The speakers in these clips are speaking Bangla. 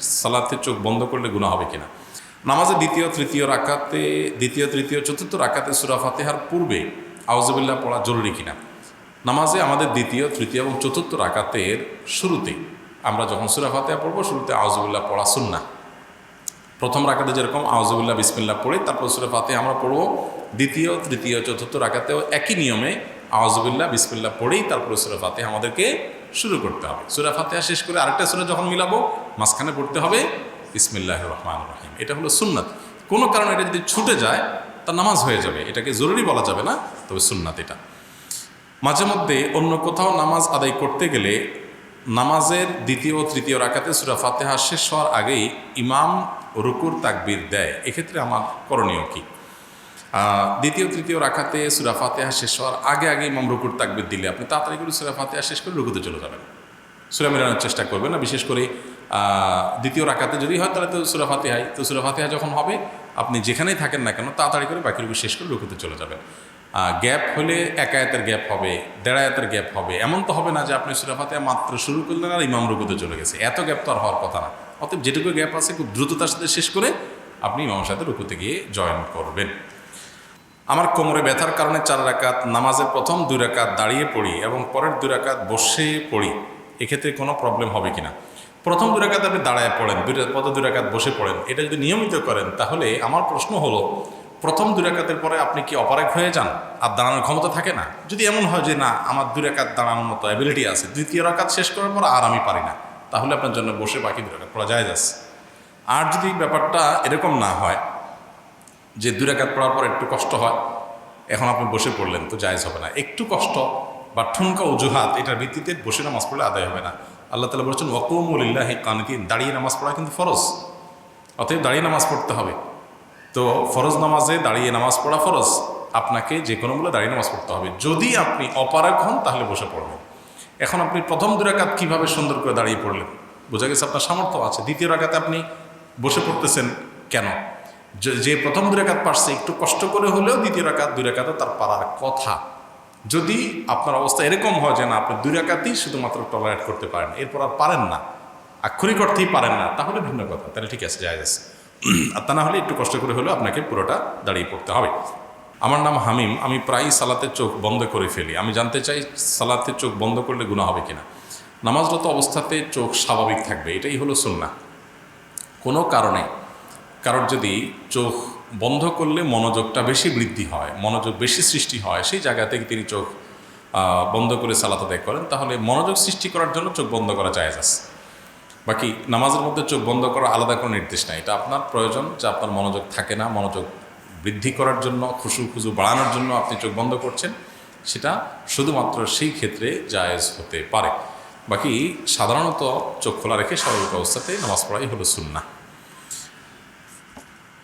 সালাতে চোখ বন্ধ করলে গুণা হবে কিনা? নামাজে দ্বিতীয়, তৃতীয় রাকাতে, দ্বিতীয়, তৃতীয়, চতুর্থ রাকাতে সুরা ফাতেহার পূর্বে আউজবিল্লাহ পড়া জরুরি কিনা? নামাজে আমাদের দ্বিতীয়, তৃতীয় এবং চতুর্থ রাকাতের শুরুতে আমরা যখন সুরা ফাতেহা পড়ব, শুরুতে আউজবিল্লাহ পড়া সুন্না প্রথম রাকাতে যেরকম আউজবিল্লাহ বিসমিল্লাহ পড়ে, তারপর সুরা ফাতে আমরা পড়ব দ্বিতীয়, তৃতীয়, চতুর্থ রাকাতেও একই নিয়মে আউজবিল্লাহ বিসমিল্লাহ পড়েই তারপর সুরা আমাদেরকে শুরু করতে হবে। সুরা ফাতেহা শেষ করে আরেকটা সুরা যখন মিলাবো, মাঝখানে পড়তে হবে বিসমিল্লাহ রহমান রহিম। এটা হলো সুন্নাত। কোনো কারণে এটা যদি ছুটে যায়, তা নামাজ হয়ে যাবে। এটাকে জরুরি বলা যাবে না, তবে সুন্নাত এটা। মাঝে মধ্যে অন্য কোথাও নামাজ আদায় করতে গেলে নামাজের দ্বিতীয় তৃতীয় রাকাতে সুরা ফাতেহা শেষ হওয়ার আগেই ইমাম রুকুর তাকবির দেয়। এক্ষেত্রে আমার করণীয় কি? দ্বিতীয়, তৃতীয় রাখাতে সুরা ফাতেহা শেষ হওয়ার আগে আগে ইমাম রুকুর তাকবির দিলে। আপনি তাড়াতাড়ি করে সুরা ফাতেহা শেষ করে রুকুতে চলে যাবেন। সুরা মেলানোর চেষ্টা করবেন না, বিশেষ করে দ্বিতীয় রাখাতে যদি হয় তাহলে তো সুরা ফাতেহাই। তো সুরা ফাতেহা যখন হবে, আপনি যেখানেই থাকেন না কেন, তাড়াতাড়ি করে বাকি রুকু শেষ করে রুকুতে চলে যাবেন। গ্যাপ হলে এক আয়াতের গ্যাপ হবে, দেড় আয়াতের গ্যাপ হবে। এমন তো হবে না যে আপনি সুরা ফাতেহা মাত্র শুরু করলেন আর ইমাম রুকুতে চলে গেছে। এত গ্যাপ তো আর হওয়ার কথা না। অতএব যেটুকু গ্যাপ আছে, খুব দ্রুততার সাথে শেষ করে আপনি ইমামের সাথে রুকুতে গিয়ে জয়েন করবেন। আমার কোমরে ব্যথার কারণে চার রাকাত নামাজের প্রথম দুই রাকাত দাঁড়িয়ে পড়ি এবং পরের দুই রাকাত বসে পড়ি, এক্ষেত্রে কোনো প্রবলেম হবে কিনা। প্রথম দুই রাকাত আপনি দাঁড়ায় পড়েন দুই পরে দুই রাকাত বসে পড়েন। এটা যদি নিয়মিত করেন, তাহলে আমার প্রশ্ন হলো, প্রথম দুই রাকাতের পরে আপনি কি অপারেক হয়ে যান? আর দাঁড়ানোর ক্ষমতা থাকে না? যদি এমন হয় যে, না, আমার দুই রাকাত দাঁড়ানোর মতো অ্যাবিলিটি আছে দ্বিতীয় রাকাত শেষ করার পর আর আমি পারি না, তাহলে আপনার জন্য বসে বাকি দুই রাকাত পড়া যায় যাচ্ছে আর যদি ব্যাপারটা এরকম না হয় যে দুই রাকাত পড়ার পর একটু কষ্ট হয়, এখন আপনি বসে পড়লেন তো জায়জ হবে না। একটু কষ্ট বা ঠুনকা অজুহাত, এটার ভিত্তিতে বসে নামাজ পড়লে আদায় হবে না। আল্লাহ তালা বলছেন ওকুমুল্লাহ কানকিন দাঁড়িয়ে নামাজ পড়া কিন্তু ফরজ। অতএব দাঁড়িয়ে নামাজ পড়তে হবে। তো ফরজ নামাজে দাঁড়িয়ে নামাজ পড়া ফরজ। আপনাকে যে কোনো মূল্যে দাঁড়িয়ে নামাজ পড়তে হবে। যদি আপনি অপারক হন, তাহলে বসে পড়বেন। এখন আপনি প্রথম দু রাকাত কীভাবে সুন্দর করে দাঁড়িয়ে পড়লেন? বোঝা গেছে আপনার সামর্থ্য আছে। দ্বিতীয় রাকাতে আপনি বসে পড়তেছেন কেন? যে- প্রথম দুই রাকাত পারছে, একটু কষ্ট করে হলেও দ্বিতীয় রাকাত দুই রাকাতে তার পারার কথা। যদি আপনার অবস্থা এরকম হয় যে, না, আপনি দুই রাকাতেই শুধুমাত্র টলারেট করতে পারেন, এরপর আর পারেন না, আক্ষরিক অর্থেই পারেন না, তাহলে ভিন্ন কথা। তাহলে ঠিক আছে, যায় আছে আর তা না হলে একটু কষ্ট করে হলেও আপনাকে পুরোটা দাঁড়িয়ে পড়তে হবে। আমার নাম হামিম, আমি প্রায়ই সালাতে চোখ বন্ধ করে ফেলি। আমি জানতে চাই সালাতে চোখ বন্ধ করলে গুণা হবে কিনা। নামাজরত অবস্থাতে চোখ স্বাভাবিক থাকবে, এটাই হলো সুন্না কোনো কারণে কারোর যদি চোখ বন্ধ করলে মনোযোগটা বেশি বৃদ্ধি হয়, মনোযোগ বেশি সৃষ্টি হয়, সেই জায়গা থেকে তিনি চোখ বন্ধ করে সালাত আদায় করেন, তাহলে মনোযোগ সৃষ্টি করার জন্য চোখ বন্ধ করা যায় আছে। বাকি নামাজের মধ্যে চোখ বন্ধ করার আলাদা কোনো নির্দেশ নাই। এটা আপনার প্রয়োজন যে আপনার মনোযোগ থাকে না, মনোযোগ বৃদ্ধি করার জন্য, খুশু খুশু বাড়ানোর জন্য আপনি চোখ বন্ধ করছেন, সেটা শুধুমাত্র সেই ক্ষেত্রে জায়েজ হতে পারে। বাকি সাধারণত চোখ খোলা রেখে স্বাভাবিক অবস্থাতে নামাজ পড়াই হলো সুন্না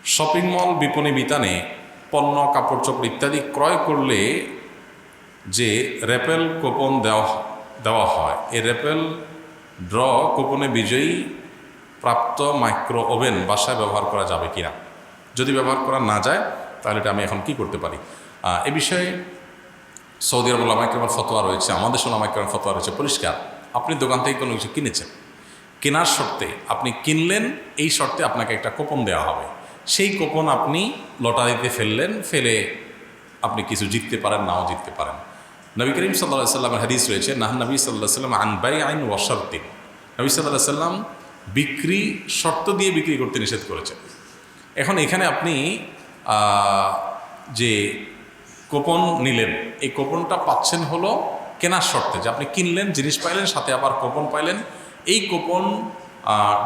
শপিং মল, বিপণী বিতানে পণ্য, কাপড় চোপড় ইত্যাদি ক্রয় করলে যে র্যাপেল কুপন দেওয়া দেওয়া হয়, এই র্যাপেল ড্র কুপনে বিজয়ী প্রাপ্ত মাইক্রো ওভেন বাসায় ব্যবহার করা যাবে কিনা? যদি ব্যবহার করা না যায়, তাহলে এটা আমি এখন কি করতে পারি? এ বিষয়ে সৌদি আরব লামাইক্রামের ফতোয়া রয়েছে, আমাদের দেশের লামাইক্রামের ফতোয়া রয়েছে, পরিষ্কার। আপনি দোকান থেকে কোনো কিছু কিনেছেন। কেনার শর্তে আপনি কিনলেন, এই শর্তে আপনাকে একটা কোপন দেওয়া হবে। সেই কোপন আপনি লটারিতে ফেললেন, ফেলে আপনি কিছু জিততে পারেন, নাও জিততে পারেন। নবী করিম সাল্লাহ সাল্লামের হাদিস রয়েছে নাহ নবী সাল্লাহ সাল্লাম আনবাই আইন ওয়াশারদ্দিন নবী সাল্লাহ সাল্লাম বিক্রি, শর্ত দিয়ে বিক্রি করতে নিষেধ করেছেন। এখন এখানে আপনি যে কোপন নিলেন, এই কোপনটা পাচ্ছেন হলো কেনার শর্তে, যে আপনি কিনলেন, জিনিস পাইলেন, সাথে আবার কোপন পাইলেন। এই কোপন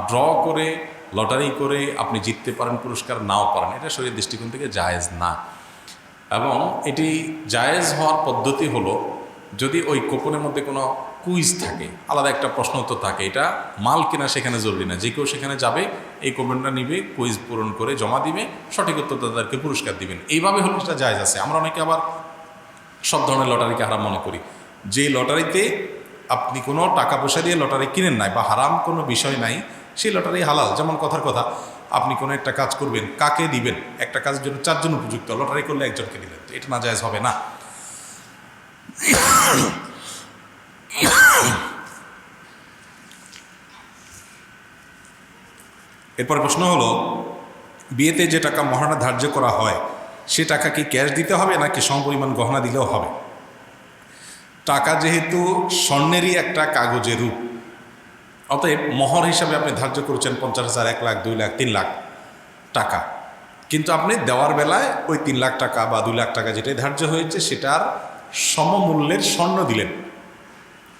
ড্র করে লটারি করে আপনি জিততে পারেন, পুরস্কার নাও পারেন, এটা শরীর দৃষ্টিকোণ থেকে জায়েজ না। এবং এটি জায়েজ হওয়ার পদ্ধতি হলো, যদি ওই কোপনের মধ্যে কোনো কুইজ থাকে, আলাদা একটা প্রশ্ন উত্তর থাকে, এটা মাল কেনা সেখানে জরুরি না, যে কেউ সেখানে যাবে, এই কোপনটা নিবে, কুইজ পূরণ করে জমা দিবে, সঠিক উত্তর তাদেরকে পুরস্কার দিবেন। এইভাবে হলে সেটা জায়েজ আছে। আমরা অনেকে আবার সব ধরনের লটারিকে হারাম মনে করি। যে লটারিতে আপনি কোনো টাকা পয়সা দিয়ে লটারি কিনেন নাই বা হারাম কোনো বিষয় নাই সেই লটারি হালাল, যেমন কথার কথা, আপনি কোনো একটা কাজ করবেন, কাকে দিবেন? একটা কাজের জন্য চারজন উপযুক্ত, লটারি করলে একজনকে দিলেন এটা না জায়েজ হবে না। এরপর প্রশ্ন হলো, বিয়েতে যে টাকা মহারণা ধার্য করা হয়, সে টাকা কি ক্যাশ দিতে হবে নাকি সমপরিমাণ গহনা দিলেও হবে? টাকা যেহেতু স্বর্ণেরই একটা কাগজের রূপ অতএব মহর হিসাবে আপনি ধার্য করেছেন পঞ্চাশ হাজার, এক লাখ, দুই লাখ, তিন লাখ টাকা। কিন্তু আপনি দেওয়ার বেলায় ওই তিন লাখ টাকা বা দুই লাখ টাকা যেটাই ধার্য হয়েছে সেটার সমমূল্যের স্বর্ণ দিলেন।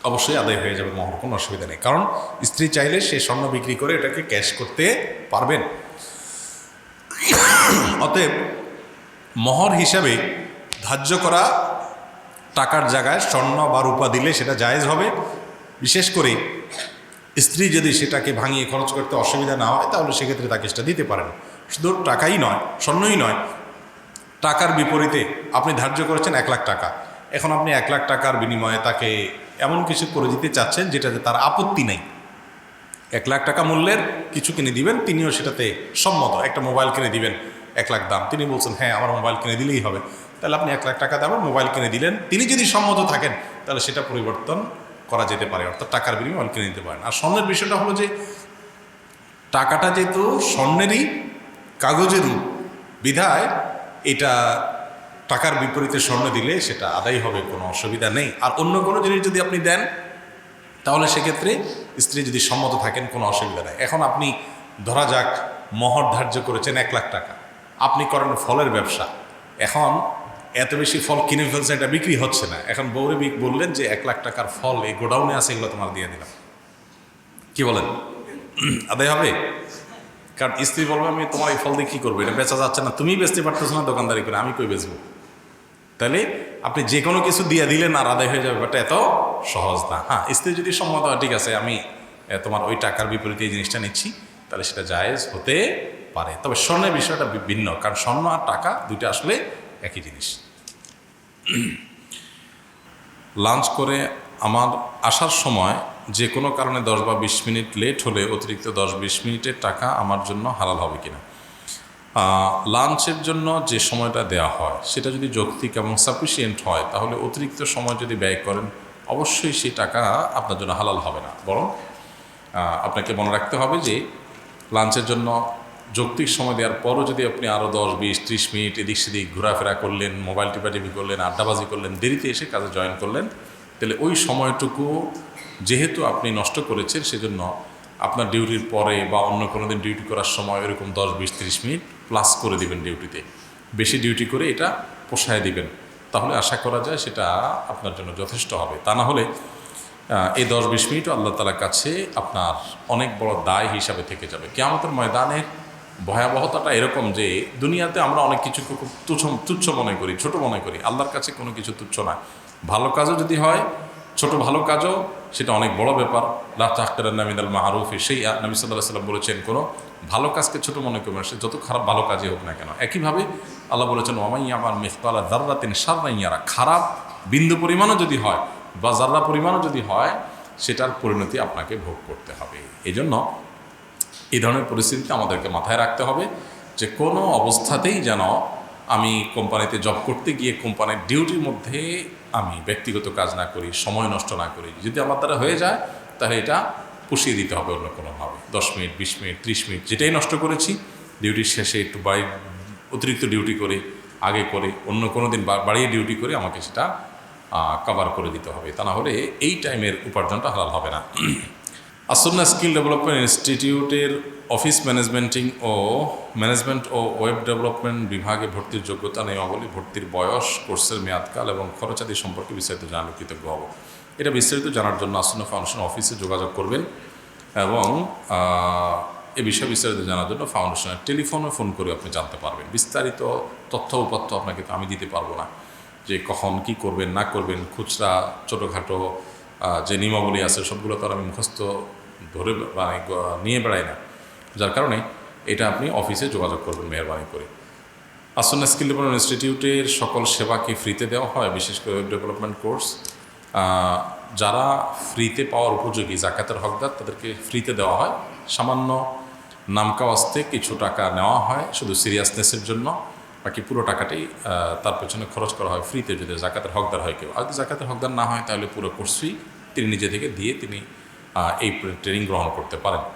অবশ্যই আদায় হয়ে যাবে মহর, কোনো অসুবিধা নেই। কারণ স্ত্রী চাইলে সে স্বর্ণ বিক্রি করে এটাকে ক্যাশ করতে পারবেন। অতএব মহর হিসাবে ধার্য করা টাকার জায়গায় স্বর্ণ বা রূপা দিলে সেটা জায়েজ হবে। বিশেষ করে স্ত্রী যদি সেটাকে ভাঙিয়ে খরচ করতে অসুবিধা না হয়, তাহলে সেক্ষেত্রে তাকে সেটা দিতে পারেন। শুধু টাকাই নয়, স্বর্ণই নয়, টাকার বিপরীতে আপনি ধার্য করেছেন এক লাখ টাকা। এখন আপনি এক লাখ টাকার বিনিময়ে তাকে এমন কিছু করে দিতে চাচ্ছেন যেটাতে তার আপত্তি নেই। এক লাখ টাকা মূল্যের কিছু কিনে দিবেন, তিনিও সেটাতে সম্মত। একটা মোবাইল কিনে দিবেন, এক লাখ দাম। তিনি বলছেন হ্যাঁ আমার মোবাইল কিনে দিলেই হবে। তাহলে আপনি এক লাখ টাকা দামের মোবাইল কিনে দিলেন। তিনি যদি সম্মত থাকেন, তাহলে সেটা পরিবর্তন করা যেতে পারে, অর্থাৎ টাকার বিনিময়ে মোবাইল কিনে দিতে পারেন। আর স্বর্ণের বিষয়টা হলো যে, টাকাটা যেহেতু স্বর্ণেরই কাগজের রূপ, বিধায় এটা টাকার বিপরীতে স্বর্ণ দিলে সেটা আদায় হবে, কোনো অসুবিধা নেই। আর অন্য কোনো জিনিস যদি আপনি দেন, তাহলে সেক্ষেত্রে স্ত্রী যদি সম্মত থাকেন, কোনো অসুবিধা নেই। এখন আপনি ধরা যাক, মহর ধার্য করেছেন এক লাখ টাকা। আপনি করেন ফলের ব্যবসা। এখন এত বেশি ফল কিনে ফেলছে, এটা বিক্রি হচ্ছে না। এখন বৌরে বিক বললেন যে এক লাখ টাকার ফল এই গোডাউনে আছে, এগুলো তোমার দিয়ে দিলাম। কি বলেন? আদায় হবে? কারণ স্ত্রী বলবে, আমি তোমার এই ফল দিয়ে কী করব? এটা বেচা যাচ্ছে না। তুমি বেচতে পারতেছো না, দোকানদারি করে, আমি কই বেচবো? তাহলে আপনি যে কোনো কিছু দিয়ে দিলেন আর আদায় হয়ে যাবে বাট এত সহজ না। হ্যাঁ স্ত্রী যদি সম্মত হয়, ঠিক আছে, আমি তোমার ওই টাকার বিপরীতে এই জিনিসটা নিচ্ছি। তাহলে সেটা জায়েজ হতে পারে। তবে স্বর্ণের বিষয়টা ভিন্ন, কারণ স্বর্ণ আর টাকা দুইটা আসলে একই জিনিস। লাঞ্চ করে আমার আসার সময় যে কোনো কারণে দশ বা বিশ মিনিট লেট হলে অতিরিক্ত দশ বিশ মিনিটের টাকা আমার জন্য হালাল হবে কিনা। লাঞ্চের জন্য যে সময়টা দেওয়া হয়, সেটা যদি যৌক্তিক এবং সাফিসিয়েন্ট হয়, তাহলে অতিরিক্ত সময় যদি ব্যয় করেন, অবশ্যই সেই টাকা আপনার জন্য হালাল হবে না। বরং আপনাকে মনে রাখতে হবে যে লাঞ্চের জন্য যৌক্তিক সময় দেওয়ার পরও যদি আপনি আরও দশ, বিশ, ত্রিশ মিনিট এদিক সেদিক ঘোরাফেরা করলেন, মোবাইল টিপাটিপি করলেন, আড্ডাবাজি করলেন, দেরিতে এসে কাজে জয়েন করলেন, তাহলে ওই সময়টুকু যেহেতু আপনি নষ্ট করেছেন, সেজন্য আপনার ডিউটির পরে বা অন্য কোনো দিন ডিউটি করার সময় এরকম দশ, বিশ, ত্রিশ মিনিট প্লাস করে দিবেন ডিউটিতে। বেশি ডিউটি করে এটা পোষায় দিবেন। তাহলে আশা করা যায় সেটা আপনার জন্য যথেষ্ট হবে। তা না হলে এই দশ, বিশ মিনিটও আল্লাহ তালার কাছে আপনার অনেক বড় দায় হিসাবে থেকে যাবে। কেয়ামতের ময়দানের ভয়াবহতাটা এরকম যে দুনিয়াতে আমরা অনেক কিছু খুব তুচ্ছ তুচ্ছ মনে করি, ছোট মনে করি। আল্লাহর কাছে কোনো কিছু তুচ্ছ না। ভালো কাজও যদি হয়, ছোট ভালো কাজও, সেটা অনেক বড় ব্যাপার। লাহ তাহতার নামিদাল মাহারুফ সেই নবী সাল্লাহ সাল্লাম বলেছেন, কোনো ভালো কাজকে ছোট মনে করবেন সে যত খারাপ ভালো কাজই হোক না কেন। একইভাবে আল্লাহ বলেছেন ওমাই আমার মেহতালা দার্রাতিন সার্রাইয়ারা খারাপ বিন্দু পরিমাণও যদি হয় বা জার্রা পরিমাণও যদি হয়, সেটার পরিণতি আপনাকে ভোগ করতে হবে। এই জন্য এই ধরনের পরিস্থিতিতে আমাদেরকে মাথায় রাখতে হবে যে কোনো অবস্থাতেই যেন আমি কোম্পানিতে জব করতে গিয়ে কোম্পানির ডিউটির মধ্যে আমি ব্যক্তিগত কাজ না করি, সময় নষ্ট না করি। যদি আমার দ্বারা হয়ে যায়, তাহলে এটা পুষিয়ে দিতে হবে অন্য কোনোভাবে দশ মিনিট, বিশ মিনিট, ত্রিশ মিনিট, যেটাই নষ্ট করেছি ডিউটির শেষে একটু বাড়ি অতিরিক্ত ডিউটি করে, আগে করে, অন্য কোনো দিন বাড়িয়ে ডিউটি করে আমাকে সেটা কভার করে দিতে হবে। তা না হলে এই টাইমের উপার্জনটা হালাল হবে না। আসন্না স্কিল ডেভেলপমেন্ট ইনস্টিটিউটের অফিস ম্যানেজমেন্টিং ও ম্যানেজমেন্ট ও ওয়েব ডেভেলপমেন্ট বিভাগে ভর্তির যোগ্যতা নিয়মাবলী ভর্তির বয়স কোর্সের মেয়াদকাল এবং খরচাদি সম্পর্কে বিস্তারিত জানালে কৃতজ্ঞ হব এটা বিস্তারিত জানার জন্য আসন্ন ফাউন্ডেশন অফিসে যোগাযোগ করবেন এবং এ বিষয়ে বিস্তারিত জানার জন্য ফাউন্ডেশনের টেলিফোনে ফোন করে আপনি জানতে পারবেন বিস্তারিত তথ্য উপাত্য আপনাকে আমি দিতে পারব না যে কখন কি করবেন না করবেন খুচরা ছোটোখাটো যে নিয়মাবলী আছে, সবগুলো তো আমি মুখস্থ ধরে মানে নিয়ে বেড়াই না। যার কারণে এটা আপনি অফিসে যোগাযোগ করবেন মেহরবানি করে। আসন্ন স্কিল ডেভেলপমেন্ট ইনস্টিটিউটের সকল সেবা কি ফ্রিতে দেওয়া হয়? বিশেষ করে ওয়েব ডেভেলপমেন্ট কোর্স। যারা ফ্রিতে পাওয়ার উপযোগী, জাকাতের হকদার, তাদেরকে ফ্রিতে দেওয়া হয়। সামান্য নামকা ওয়াস্তে কিছু টাকা নেওয়া হয় শুধু সিরিয়াসনেসের জন্য। বাকি পুরো টাকাটাই তার পেছনে খরচ করা হয় ফ্রিতে যদি জাকাতের হকদার হয় কেউ। আর যদি জাকাতের হকদার না হয়, তাহলে পুরো কোর্সই তিনি নিজে থেকে দিয়ে তিনি এই ট্রেনিং গ্রহণ করতে পারেন।